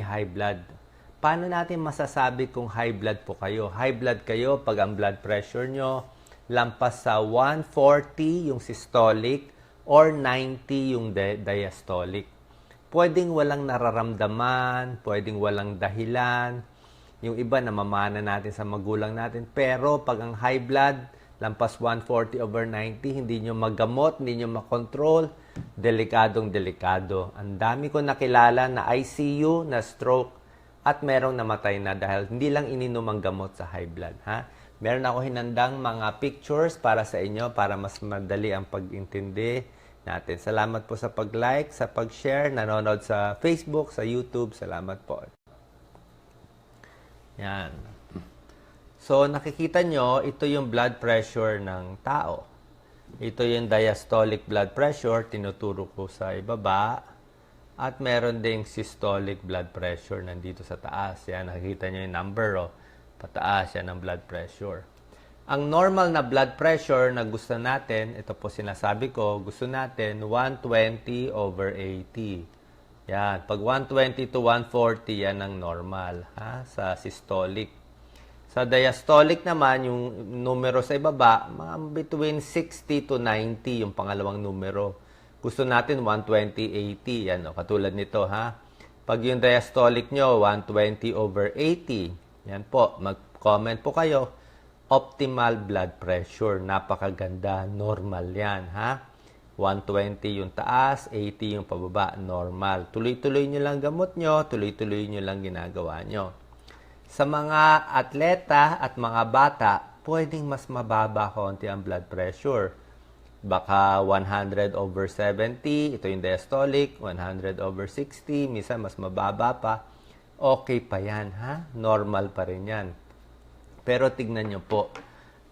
high blood. Paano natin masasabi kung high blood po kayo? High blood kayo pag ang blood pressure nyo lampas sa 140 yung systolic or 90 yung di- diastolic. Pwedeng walang nararamdaman, pwedeng walang dahilan. Yung iba namamana natin sa magulang natin. Pero pag ang high blood, lampas 140 over 90, hindi nyo magamot, hindi nyo makontrol, delikadong delikado. Ang dami ko nakilala na ICU, na stroke, at merong namatay na dahil hindi lang ininom ang gamot sa high blood. Ha? Meron ako hinandang mga pictures para sa inyo para mas madali ang pag-intindi natin. Salamat po sa pag-like, sa pag-share, nanonood sa Facebook, sa YouTube. Salamat po. Yan. So, nakikita nyo, ito yung blood pressure ng tao. Ito yung diastolic blood pressure, tinuturo ko sa ibaba. At meron ding systolic blood pressure nandito sa taas. Yan, nakikita nyo yung number, oh. Pataas yan ang blood pressure. Ang normal na blood pressure na gusto natin, ito po sinasabi ko, gusto natin 120 over 80. Yan. Pag 120 to 140, yan ang normal ha, sa systolic. Sa diastolic naman, yung numero sa ibaba, mga between 60 to 90 yung pangalawang numero. Gusto natin 120-80. Yan, o, katulad nito, ha? Pag yung diastolic nyo, 120 over 80. Yan po, mag-comment po kayo. Optimal blood pressure. Napakaganda. Normal yan, ha? 120 yung taas, 80 yung pababa. Normal. Tuloy-tuloy nyo lang gamot nyo, tuloy-tuloy nyo lang ginagawa nyo. Sa mga atleta at mga bata, pwedeng mas mababa konti ang blood pressure. Baka 100 over 70, ito yung diastolic, 100 over 60, minsan mas mababa pa. Okay pa yan, ha? Normal pa rin yan. Pero tignan nyo po.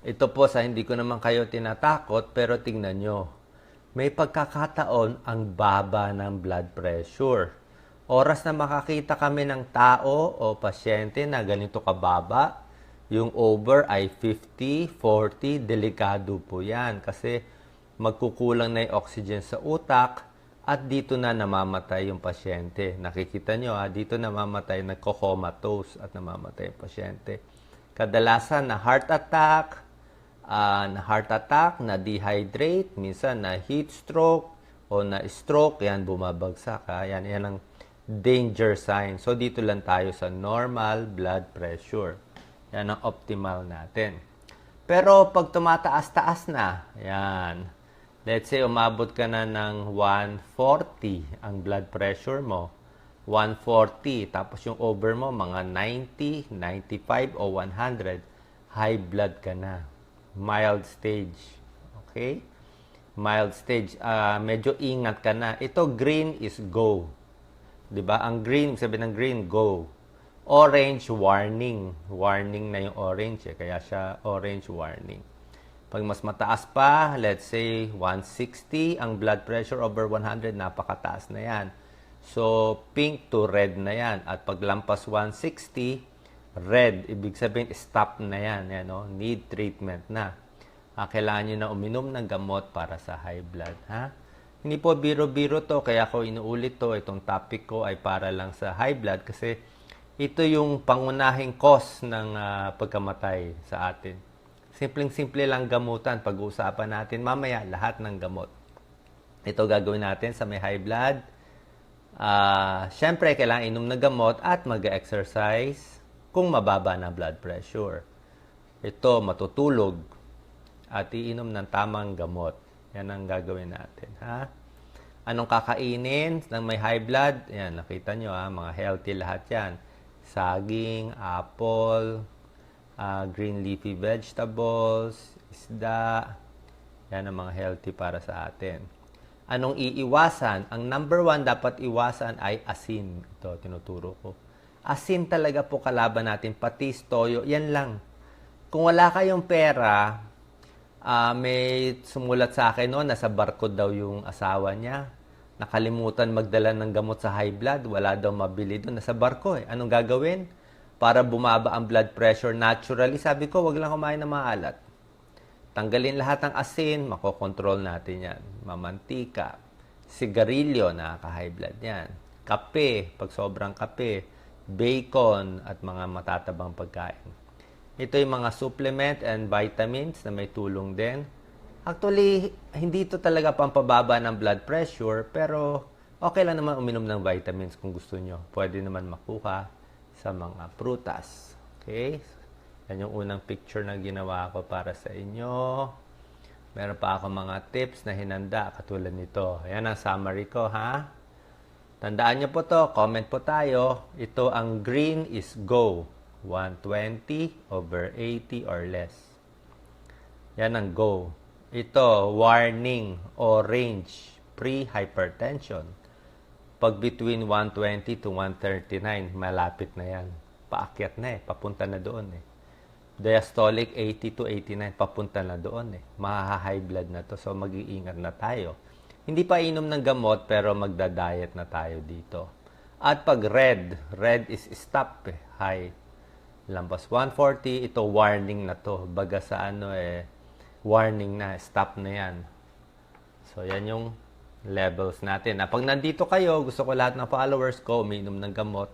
Ito po sa hindi ko naman kayo tinatakot, pero tignan nyo. May pagkakataon ang baba ng blood pressure. Oras na makakita kami ng tao o pasyente na ganito kababa, yung over ay 50, 40, delikado po yan. Kasi magkukulang na yung oxygen sa utak at dito na namamatay yung pasyente. Nakikita nyo ha, dito namamatay, nagko-comatose at namamatay yung pasyente. Kadalasan na heart attack, ah, na heart attack, na dehydrate, minsan na heat stroke o na stroke, yan bumabagsak. Ha? Yan, yan ang danger sign. So dito lang tayo sa normal blood pressure. Yan ang optimal natin. Pero pag tumataas-taas na, yan. Let's say umabot ka na ng 140 ang blood pressure mo. 140, tapos yung over mo mga 90, 95 o 100, high blood ka na. Mild stage. Okay? Mild stage. Ah, medyo ingat ka na. Ito green is go. 'Di ba? Ang green, sabi ng green, go. Orange, warning. Warning na yung orange eh. Kaya siya orange warning. Pag mas mataas pa, let's say 160, ang blood pressure over 100, napakataas na yan. So, pink to red na yan. At pag lampas 160, red, ibig sabihin, stop na yan. yan no? Need treatment na. Ah, kailangan nyo na uminom ng gamot para sa high blood. Ha? Hindi po biro-biro to, kaya ako inuulit to. Itong topic ko ay para lang sa high blood kasi ito yung pangunahing cause ng ah, pagkamatay sa atin. Simpleng-simple lang gamutan. Pag-uusapan natin mamaya lahat ng gamot. Ito gagawin natin sa may high blood. Ah, Siyempre, kailangan inom ng gamot at mag-exercise kung mababa na blood pressure. Ito, matutulog at iinom ng tamang gamot. Yan ang gagawin natin. Ha? Anong kakainin ng may high blood? Yan, nakita nyo ha, mga healthy lahat yan. Saging, apple, ah, green leafy vegetables, isda. Yan ang mga healthy para sa atin. Anong iiwasan? Ang number one dapat iwasan ay asin. Ito, tinuturo ko. Asin talaga po kalaban natin, patis, toyo, yan lang. Kung wala kayong pera, ah, may sumulat sa akin no, nasa barko daw yung asawa niya. Nakalimutan magdala ng gamot sa high blood, wala daw mabili doon, nasa barko eh. Anong gagawin? Para bumaba ang blood pressure naturally, sabi ko, wag lang kumain ng maalat. Tanggalin lahat ng asin, makokontrol natin yan. Mamantika, sigarilyo, nakaka-high blood yan. Kape, pag sobrang kape, bacon, at mga matatabang pagkain. Ito yung mga supplement and vitamins na may tulong din. Actually, hindi ito talaga pampababa ng blood pressure, pero okay lang naman uminom ng vitamins kung gusto nyo. Pwede naman makuha sa mga prutas. Okay? Yan yung unang picture na ginawa ko para sa inyo. Meron pa ako mga tips na hinanda katulad nito. Ayan ang summary ko, ha? Tandaan nyo po to, comment po tayo. Ito ang green is go. 120 over 80 or less. Yan ang go. Ito, warning, orange, pre-hypertension. Pag between 120 to 139, malapit na yan. Paakyat na eh, papunta na doon eh. Diastolic 80 to 89, papunta na doon eh. Maha-high blood na to, so mag-iingat na tayo. Hindi pa inom ng gamot, pero magda-diet na tayo dito. At pag red, red is stop eh, high. Lampas 140, ito warning na to. Baga sa ano eh, warning na, stop na yan. So, yan yung levels natin. Na pag nandito kayo, gusto ko lahat ng followers ko uminom ng gamot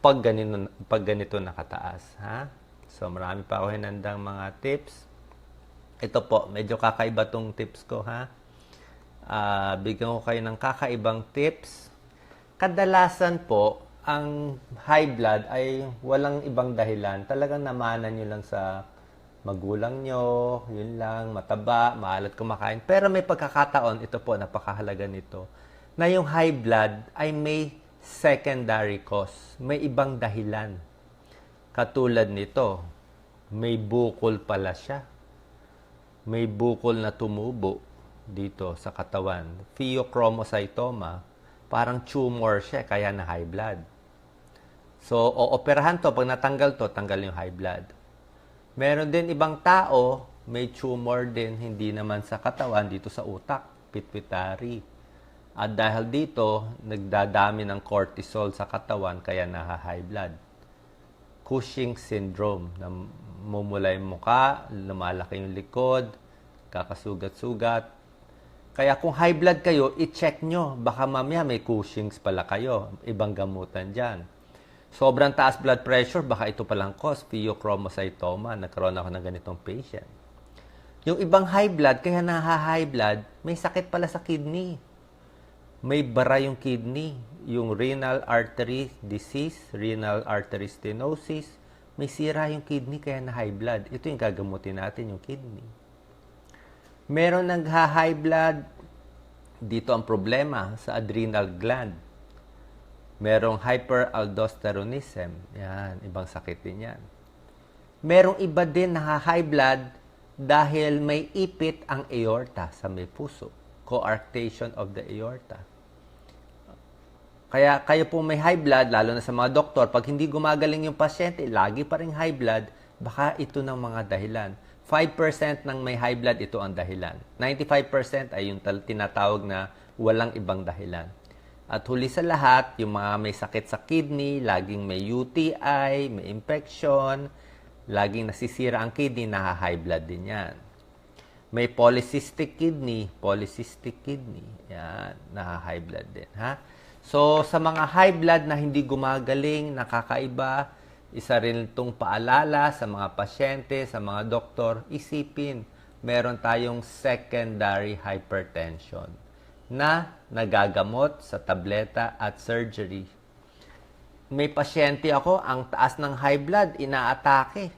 pag ganito, pag ganito nakataas. Ha? So, marami pa ako hinandang mga tips. Ito po, medyo kakaiba tong tips ko, ha? Ah, bigyan ko kayo ng kakaibang tips. Kadalasan po, ang high blood ay walang ibang dahilan. Talagang namanan nyo lang sa magulang nyo, yun lang, mataba, maalat kumakain. Pero may pagkakataon, ito po, napakahalaga nito, na yung high blood ay may secondary cause. May ibang dahilan. Katulad nito, may bukol pala siya. May bukol na tumubo dito sa katawan. Pheochromocytoma. Parang tumor siya, kaya na high blood. So, ooperahan to. Pag natanggal to, tanggal yung high blood. Meron din ibang tao, may tumor din, hindi naman sa katawan, dito sa utak, pituitary. At dahil dito, nagdadami ng cortisol sa katawan, kaya naha-high blood. Cushing syndrome, na mumula yung lumalaki yung likod, kakasugat-sugat. Kaya kung high blood kayo, i-check nyo. Baka mamaya may Cushing's pala kayo. Ibang gamutan dyan. Sobrang taas blood pressure, baka ito palang cause, pheochromocytoma. Nagkaroon ako ng ganitong patient. Yung ibang high blood, kaya naha-high blood, may sakit pala sa kidney. May bara yung kidney. Yung renal artery disease, renal artery stenosis, may sira yung kidney kaya na high blood. Ito yung gagamutin natin, yung kidney. Meron nagha-high blood, dito ang problema sa adrenal gland. Merong hyperaldosteronism. Yan, ibang sakit din yan. Merong iba din na high blood dahil may ipit ang aorta sa may puso. Coarctation of the aorta. Kaya kayo po may high blood, lalo na sa mga doktor, pag hindi gumagaling yung pasyente, lagi pa rin high blood, baka ito ng mga dahilan. 5% ng may high blood, ito ang dahilan. 95% ay yung tinatawag na walang ibang dahilan. At huli sa lahat, yung mga may sakit sa kidney, laging may UTI, may infection, laging nasisira ang kidney, naha-high blood din yan. May polycystic kidney, polycystic kidney, yan, naha-high blood din, ha? So, sa mga high blood na hindi gumagaling, nakakaiba, isa rin itong paalala sa mga pasyente, sa mga doktor, isipin, meron tayong secondary hypertension na nagagamot sa tableta at surgery. May pasyente ako, ang taas ng high blood, inaatake.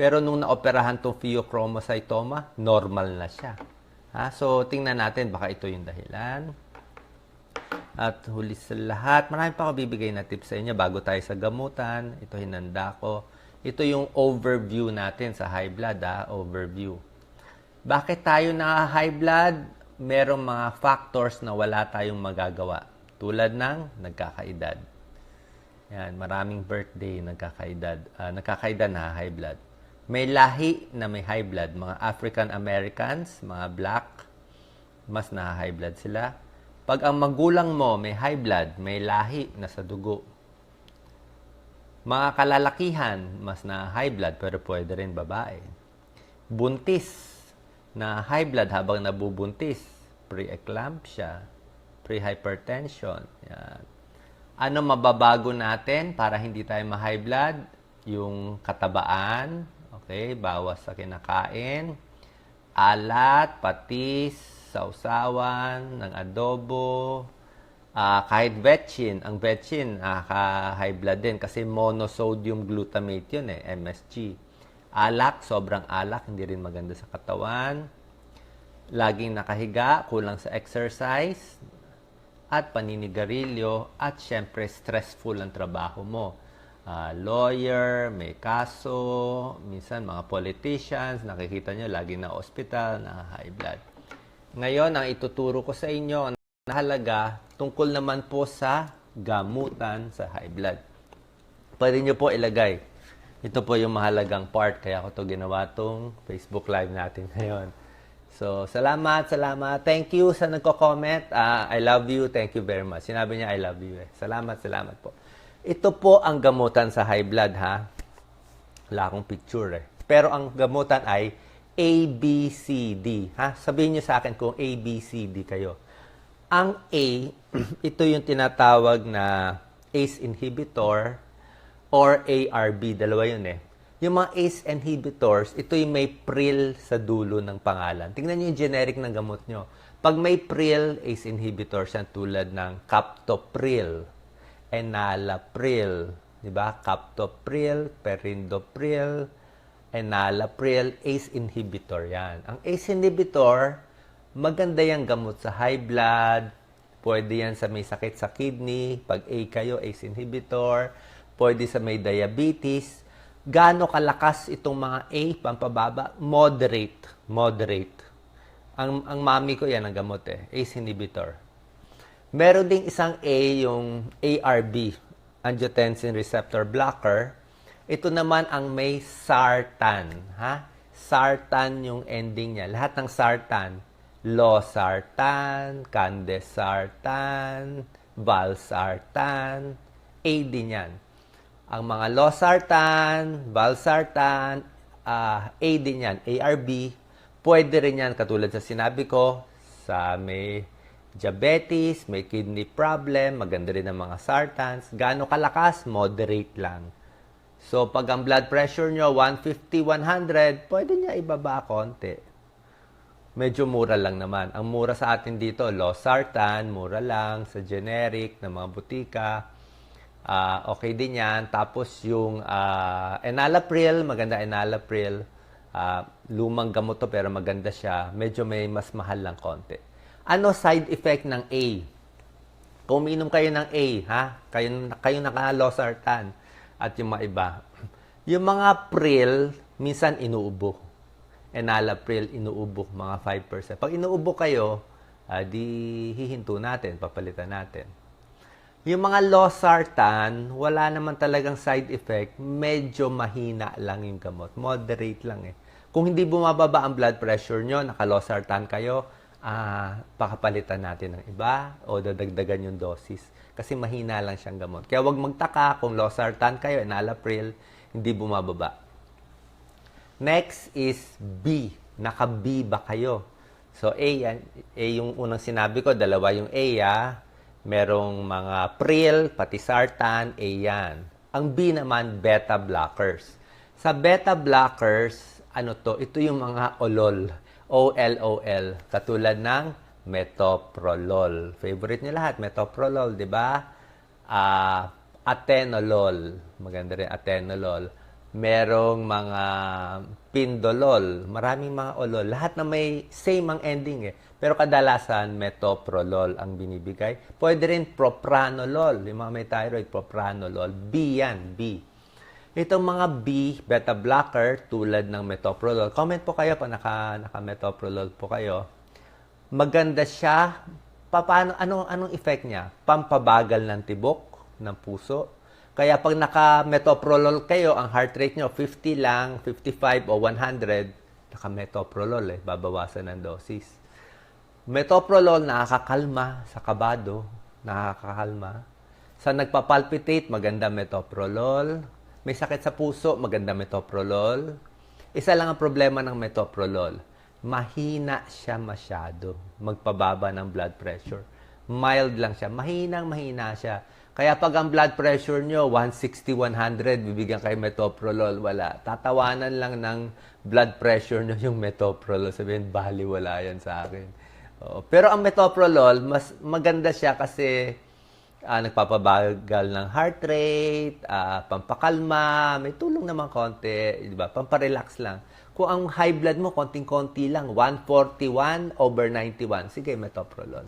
Pero nung naoperahan tong pheochromocytoma, normal na siya. Ha? So, tingnan natin, baka ito yung dahilan. At huli sa lahat, marami pa ako bibigay na tips sa inyo bago tayo sa gamutan. Ito hinanda ko. Ito yung overview natin sa high blood, ha? overview. Bakit tayo na high blood? Merong mga factors na wala tayong magagawa. Tulad ng nagkakaedad. Yan, maraming birthday nagkakaedad. Uh, nagkakaedad na high blood. May lahi na may high blood. Mga African Americans, mga black, mas na high blood sila. Pag ang magulang mo may high blood, may lahi na sa dugo. Mga kalalakihan, mas na high blood pero pwede rin babae. Buntis na high blood habang nabubuntis, pre-eclampsia, pre-hypertension, yan. Ano mababago natin para hindi tayo ma-high blood? Yung katabaan, okay, bawas sa kinakain, alat, patis, sausawan, ng adobo, ah, kahit vetchin. Ang vetchin, nakaka-high blood din kasi monosodium glutamate yun eh, MSG. Alak, sobrang alak, hindi rin maganda sa katawan. Laging nakahiga, kulang sa exercise, at paninigarilyo, at syempre stressful ang trabaho mo. Ah, lawyer, may kaso, minsan mga politicians, nakikita nyo lagi na ospital, na high blood. Ngayon, ang ituturo ko sa inyo na halaga tungkol naman po sa gamutan sa high blood. Pwede nyo po ilagay. Ito po yung mahalagang part, kaya ko to ginawa tong Facebook Live natin ngayon. So, salamat, salamat. Thank you sa nagko-comment. Ah, I love you. Thank you very much. Sinabi niya, I love you. Eh. Salamat, salamat po. Ito po ang gamutan sa high blood, ha? Wala akong picture, eh. Pero ang gamutan ay A, B, C, D. Ha? Sabihin niyo sa akin kung A, B, C, D kayo. Ang A, ito yung tinatawag na ACE inhibitor or ARB. Dalawa yun eh. Yung mga ACE inhibitors, ito yung may pril sa dulo ng pangalan. Tingnan niyo yung generic ng gamot nyo. Pag may pril, ACE inhibitors yan tulad ng captopril, enalapril, di ba? Captopril, perindopril, enalapril, ACE inhibitor yan. Ang ACE inhibitor, maganda yung gamot sa high blood, pwede yan sa may sakit sa kidney, pag A kayo, ACE inhibitor, pwede sa may diabetes, gaano kalakas itong mga A, pampababa? Moderate. Moderate. Ang, ang mami ko yan ang gamot eh. ACE inhibitor. Meron ding isang A, yung ARB, angiotensin receptor blocker. Ito naman ang may sartan. Ha? Sartan yung ending niya. Lahat ng sartan. Losartan, candesartan, valsartan, A din yan. Ang mga losartan, valsartan, ah, A din yan, ARB, pwede rin yan katulad sa sinabi ko, sa may diabetes, may kidney problem, maganda rin ang mga sartans. Gaano kalakas? Moderate lang. So, pag ang blood pressure nyo, 150, 100, pwede niya ibaba konti. Medyo mura lang naman. Ang mura sa atin dito, losartan, mura lang, sa generic, ng mga butika. Ah, okay din yan. Tapos yung ah, enalapril, maganda enalapril. Ah, lumang gamot to pero maganda siya. Medyo may mas mahal lang konti. Ano side effect ng A? Kung uminom kayo ng A, ha? Kayo, kayo naka-losartan at yung mga iba. Yung mga pril, minsan inuubo. Enalapril, inuubo, mga 5%. Pag inuubo kayo, ah, di hihinto natin, papalitan natin. Yung mga losartan, wala naman talagang side effect. Medyo mahina lang yung gamot. Moderate lang eh. Kung hindi bumababa ang blood pressure nyo, naka-losartan kayo, ah, pakapalitan natin ng iba o dadagdagan yung dosis. Kasi mahina lang siyang gamot. Kaya wag magtaka kung losartan kayo, enalapril, hindi bumababa. Next is B. Naka-B ba kayo? So A yan. A yung unang sinabi ko, dalawa yung A ah. Merong mga pril, pati sartan, A yan. Ang B naman, beta blockers. Sa beta blockers, ano to? Ito yung mga olol. O-L-O-L. Katulad ng metoprolol. Favorite niyo lahat, metoprolol, di ba? Ah, atenolol. Maganda rin atenolol. Merong mga pindolol. Maraming mga olol. Lahat na may same ang ending eh. Pero kadalasan, metoprolol ang binibigay. Pwede rin propranolol. Yung mga may thyroid, propranolol. B yan, B. Itong mga B, beta blocker, tulad ng metoprolol. Comment po kayo pag naka, naka-metoprolol po kayo. Maganda siya. Paano, anong, anong effect niya? Pampabagal ng tibok ng puso. Kaya pag naka-metoprolol kayo, ang heart rate nyo 50 lang, 55 o 100, naka-metoprolol eh, babawasan ng dosis. Metoprolol nakakakalma sa kabado, nakakakalma. Sa nagpapalpitate, maganda metoprolol. May sakit sa puso, maganda metoprolol. Isa lang ang problema ng metoprolol. Mahina siya masyado. Magpababa ng blood pressure. Mild lang siya. Mahinang mahina siya. Kaya pag ang blood pressure nyo, 160, 100, bibigyan kayo metoprolol, wala. Tatawanan lang ng blood pressure nyo yung metoprolol. Sabihin, bali, wala yan sa akin. Oo. Pero ang metoprolol, mas maganda siya kasi ah, nagpapabagal ng heart rate, ah, pampakalma, may tulong naman konti, di ba? Pamparelax lang. Kung ang high blood mo, konting-konti lang, 141 over 91, sige, metoprolol.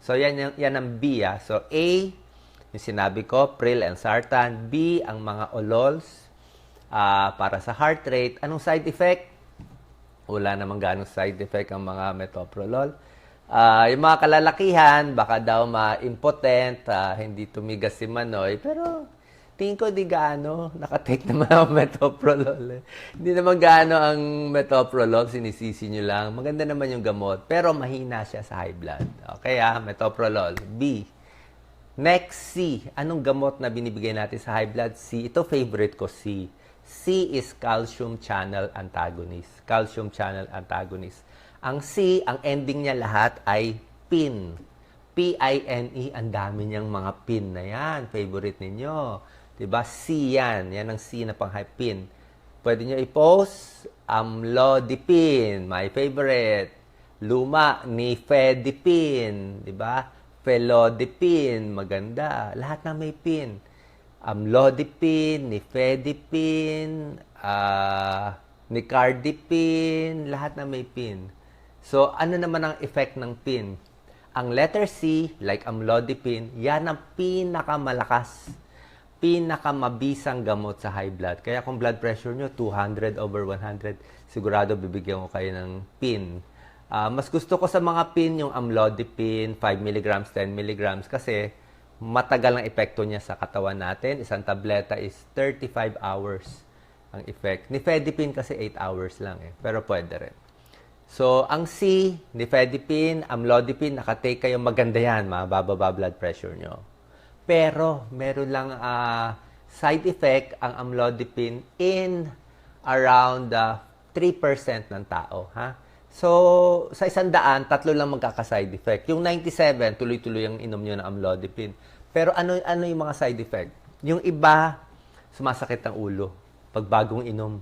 So, yan, yan, ang B. Ah. So, A, yung sinabi ko, Pril and Sartan. B, ang mga olols ah, para sa heart rate. Anong side effect? Wala namang ganong side effect ang mga metoprolol. Ah, yung mga kalalakihan, baka daw ma-impotent, ah, hindi tumigas si Manoy. Pero tingin ko di gaano, nakatake naman ang metoprolol. Hindi naman gaano ang metoprolol, sinisisi nyo lang. Maganda naman yung gamot, pero mahina siya sa high blood. Okay ah, metoprolol. B. Next, C. Anong gamot na binibigay natin sa high blood? C. Ito favorite ko, C. C is calcium channel antagonist. Calcium channel antagonist. Ang C, ang ending niya lahat ay PIN. P-I-N-E, ang dami niyang mga pin na yan. Favorite ninyo. Diba? C yan. Yan ang C na pang pin. Pwede nyo i-post amlodipine, my favorite. Luma, nifedipine, di ba? Felodipine, maganda. Lahat na may pin. Amlodipine, nifedipine, ah, nicardipine, lahat na may pin. So, ano naman ang effect ng pin? Ang letter C, like amlodipine, yan ang pinakamalakas, pinakamabisang gamot sa high blood. Kaya kung blood pressure nyo, 200 over 100, sigurado bibigyan ko kayo ng pin. Ah, mas gusto ko sa mga pin yung amlodipine, 5 mg, 10 mg, kasi matagal ang epekto niya sa katawan natin. Isang tableta is 35 hours ang effect. Nifedipine kasi 8 hours lang eh, pero pwede rin. So, ang C, nifedipine, amlodipine, nakatake kayo maganda yan, mabababa blood pressure nyo. Pero, meron lang ah, side effect ang amlodipine in around ah, 3% ng tao. Ha? So, sa isang daan, tatlo lang magkaka-side effect. Yung 97, tuloy-tuloy ang inom nyo ng amlodipine. Pero ano, ano yung mga side effect? Yung iba, sumasakit ang ulo pag bagong inom.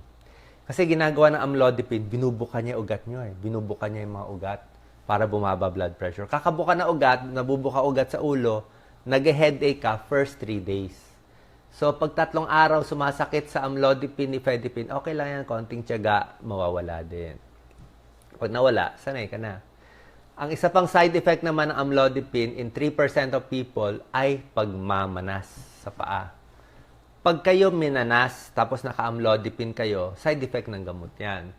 Kasi ginagawa ng amlodipine, binubuka niya ugat nyo eh. Binubuka niya yung mga ugat para bumaba blood pressure. Kakabuka na ugat, nabubuka ugat sa ulo, nag-headache ka first 3 days. So, pag tatlong araw sumasakit sa amlodipine, nifedipine, okay lang yan, konting tiyaga, mawawala din. Pag nawala, sanay ka na. Ang isa pang side effect naman ng amlodipine in 3% of people ay pagmamanas sa paa. Pag kayo minanas, tapos naka-amlodipine kayo, side effect ng gamot yan.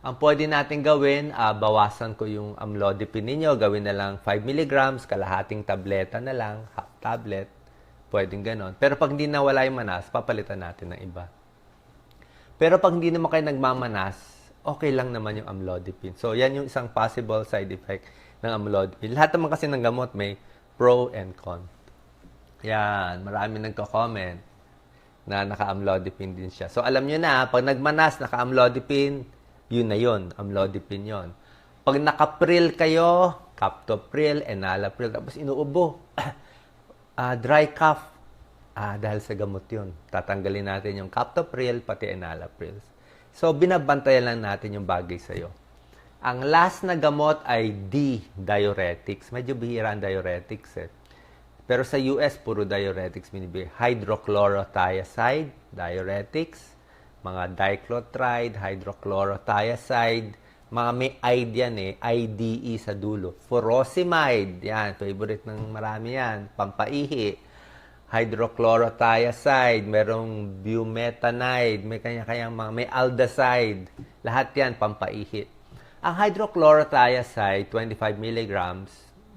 Ang pwede natin gawin, ah, bawasan ko yung amlodipine ninyo, gawin na lang 5 mg, kalahating tableta na lang, half tablet, pwedeng ganon. Pero pag hindi nawala yung manas, papalitan natin ng iba. Pero pag hindi naman kayo nagmamanas, okay lang naman yung amlodipine. So, yan yung isang possible side effect ng amlodipine. Lahat naman kasi ng gamot may pro and con. Yan, marami nagko-comment na naka-amlodipine din siya. So, alam nyo na, pag nagmanas, naka-amlodipine, yun na yun, amlodipine yun. Pag nakapril kayo, captopril, enalapril, tapos inuubo, ah, dry cough, ah, dahil sa gamot yun. Tatanggalin natin yung captopril, pati enalapril. So, binabantayan lang natin yung bagay sa'yo. Ang last na gamot ay D, diuretics. Medyo bihira ang diuretics eh. Pero sa US, puro diuretics binibigay. Hydrochlorothiazide, diuretics. Mga diclotride, hydrochlorothiazide. Mga may IDE yan eh. IDE sa dulo. Furosemide, yan. Favorite ng marami yan. Pampaihi. Hydrochlorothiazide. Merong bumetanide. May kanya-kanyang mga... May aldazide. Lahat yan, pampaihi. Ang hydrochlorothiazide, 25 milligrams,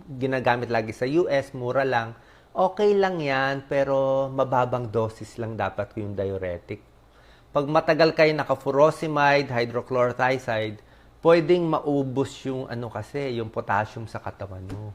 ginagamit lagi sa US, mura lang. Okay lang yan, pero mababang dosis lang dapat yung diuretic. Pag matagal kayo naka-furosemide, hydrochlorothiazide, pwedeng maubos yung ano kasi, yung potassium sa katawan mo.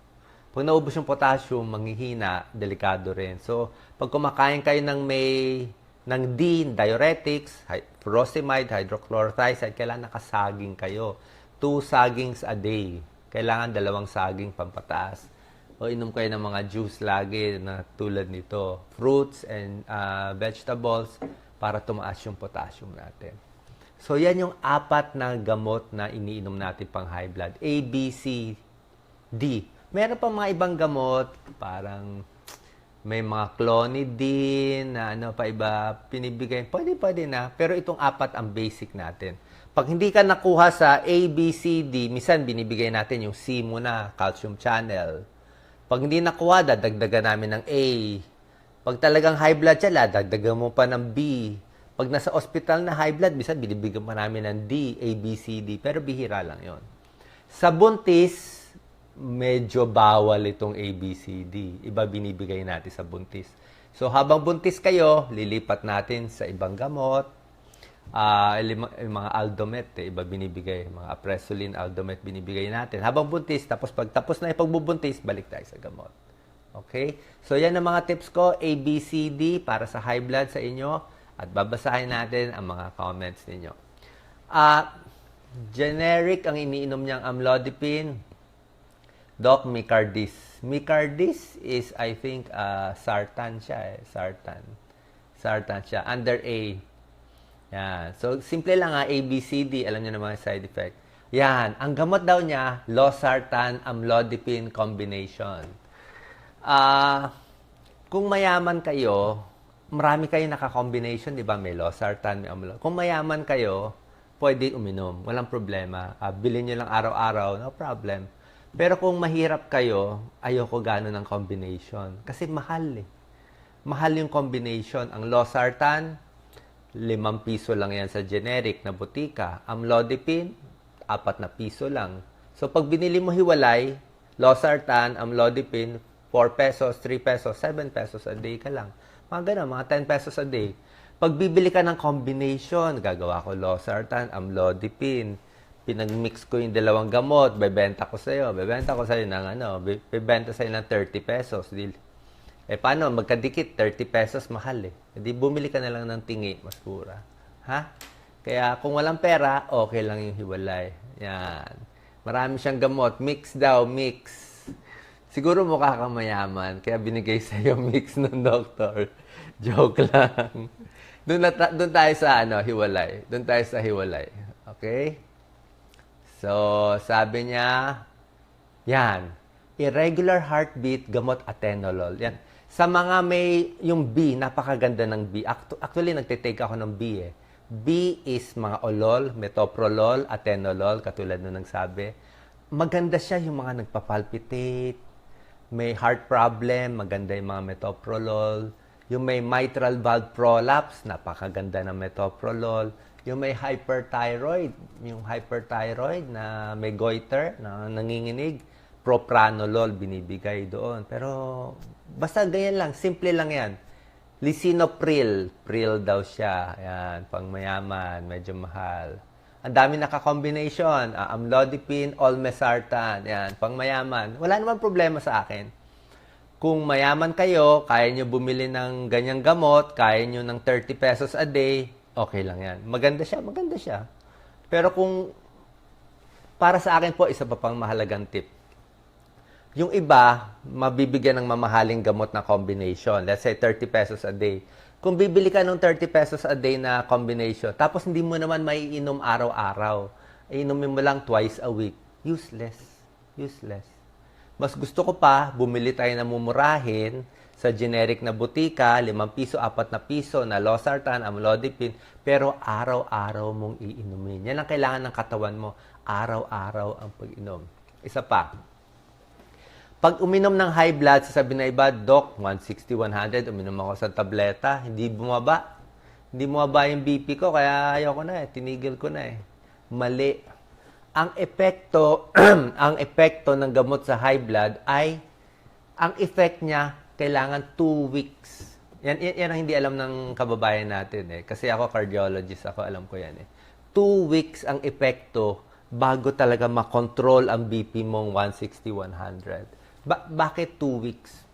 Pag naubos yung potassium, manghihina, delikado rin. So, pag kumakain kayo ng may ng D, diuretics, furosemide, hydrochlorothiazide, kailangan nakasaging kayo. Two sagings a day. Kailangan dalawang saging pampataas. O inom kayo ng mga juice lagi na tulad nito, fruits and ah, vegetables para tumaas yung potassium natin. So, yan yung apat na gamot na iniinom natin pang high blood. A, B, C, D. Meron pa mga ibang gamot, parang may mga clonidine na ano pa iba pinibigay. Pwede, pwede na. Pero itong apat ang basic natin. Pag hindi ka nakuha sa A, B, C, D, minsan binibigay natin yung C muna, calcium channel. Pag hindi nakuha, dadagdagan namin ng A. Pag talagang high blood siya, dadagdagan mo pa ng B. Pag nasa ospital na high blood, minsan binibigyan pa namin ng D, A, B, C, D. Pero bihira lang yon. Sa buntis, medyo bawal itong ABCD. Iba binibigay natin sa buntis. So habang buntis kayo, lilipat natin sa ibang gamot. Lima- yung mga Aldomet, eh, iba binibigay. Mga Apresolin, Aldomet binibigay natin. Habang buntis, tapos pag tapos na yung pagbubuntis, balik tayo sa gamot. Okay? So yan ang mga tips ko, A, B, C, D, para sa high blood sa inyo. At babasahin natin ang mga comments ninyo. Ah, generic ang iniinom niyang amlodipine. Doc Micardis. Micardis is, I think, uh, sartan siya eh. Sartan. Sartan siya. Under A. Yan. So, simple lang ha. A, B, C, D. Alam niyo naman yung side effect. Yan. Ang gamot daw niya, losartan amlodipine combination. Ah, kung mayaman kayo, marami kayo naka-combination, di ba? May losartan, may amlo. Kung mayaman kayo, pwede uminom. Walang problema. Ah, bilhin nyo lang araw-araw, no problem. Pero kung mahirap kayo, ayoko gano'n ng combination. Kasi mahal eh. Mahal yung combination. Ang losartan, limang piso lang yan sa generic na butika. Amlodipine, apat na piso lang. So, pag binili mo hiwalay, losartan, amlodipine, 4 pesos, 3 pesos, 7 pesos a day ka lang. Mga ganun, mga 10 pesos a day. Pag bibili ka ng combination, gagawa ko losartan, amlodipine, pinag-mix ko yung dalawang gamot, bebenta ko sa'yo, bebenta ko sa'yo ng ano, be- bebenta sa'yo ng 30 pesos. Eh, paano? Magkadikit, 30 pesos, mahal eh. E di bumili ka na lang ng tingi, mas mura. Ha? Kaya kung walang pera, okay lang yung hiwalay. Yan. Marami siyang gamot. Mix daw, mix. Siguro mukha kang mayaman, kaya binigay sa iyo mix ng doktor. Joke lang. Doon, na, doon tayo sa ano, hiwalay. Doon tayo sa hiwalay. Okay? So, sabi niya, yan, irregular heartbeat, gamot atenolol. Yan. Sa mga may, yung B, napakaganda ng B. Actu- Actually, nagtitake ako ng B eh. B is mga olol, metoprolol, atenolol, katulad nung nagsabi. Maganda siya yung mga nagpapalpitate, may heart problem, maganda yung mga metoprolol. Yung may mitral valve prolapse, napakaganda ng metoprolol. Yung may hyperthyroid, yung hyperthyroid na may goiter, na nanginginig, propranolol binibigay doon. Pero basta ganyan lang, simple lang yan. Lisinopril, pril daw siya. Yan, pang mayaman, medyo mahal. Ang dami naka-combination, uh, amlodipine, olmesartan, yan, pang mayaman. Wala naman problema sa akin. Kung mayaman kayo, kaya nyo bumili ng ganyang gamot, kaya nyo ng 30 pesos a day, okay lang yan. Maganda siya, maganda siya. Pero kung para sa akin po, isa pa pang mahalagang tip. Yung iba, mabibigyan ng mamahaling gamot na combination. Let's say 30 pesos a day. Kung bibili ka ng 30 pesos a day na combination, tapos hindi mo naman maiinom araw-araw, inumin mo lang twice a week, useless. Useless. Mas gusto ko pa, bumili tayo na mumurahin sa generic na butika, 5 piso, 4 na piso na losartan, amlodipine, pero araw-araw mong iinumin. Yan ang kailangan ng katawan mo, araw-araw ang pag-inom. Isa pa, pag uminom ng high blood, sasabihin na iba, Doc, 160, 100, uminom ako sa tableta, hindi bumaba. Hindi bumaba yung BP ko, kaya ayoko na eh, tinigil ko na eh. Mali. Ang epekto, ang epekto ng gamot sa high blood ay, ang effect niya, kailangan 2 weeks. Yan, yan, yan ang hindi alam ng kababayan natin eh. Kasi ako cardiologist, ako alam ko yan eh. 2 weeks ang epekto bago talaga makontrol ang BP mong 160, 100. Ba- bakit 2 weeks?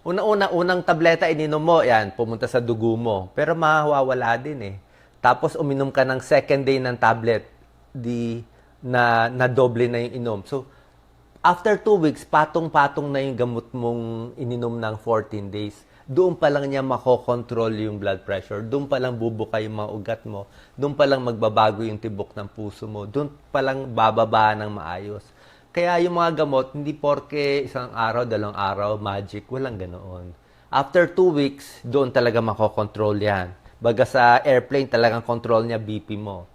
Una-una, unang tableta ininom mo, yan, pumunta sa dugo mo. Pero mawawala din eh. Tapos uminom ka ng second day ng tablet, di na, na doble na yung inom. So, after 2 weeks, patong-patong na yung gamot mong ininom ng 14 days. Doon pa lang niya makokontrol yung blood pressure. Doon pa lang bubuka yung mga ugat mo. Doon pa lang magbabago yung tibok ng puso mo. Doon pa lang bababa ng maayos. Kaya yung mga gamot, hindi porke isang araw, dalawang araw, magic, walang ganoon. After two weeks, doon talaga makokontrol yan. Baga sa airplane, talagang control niya BP mo.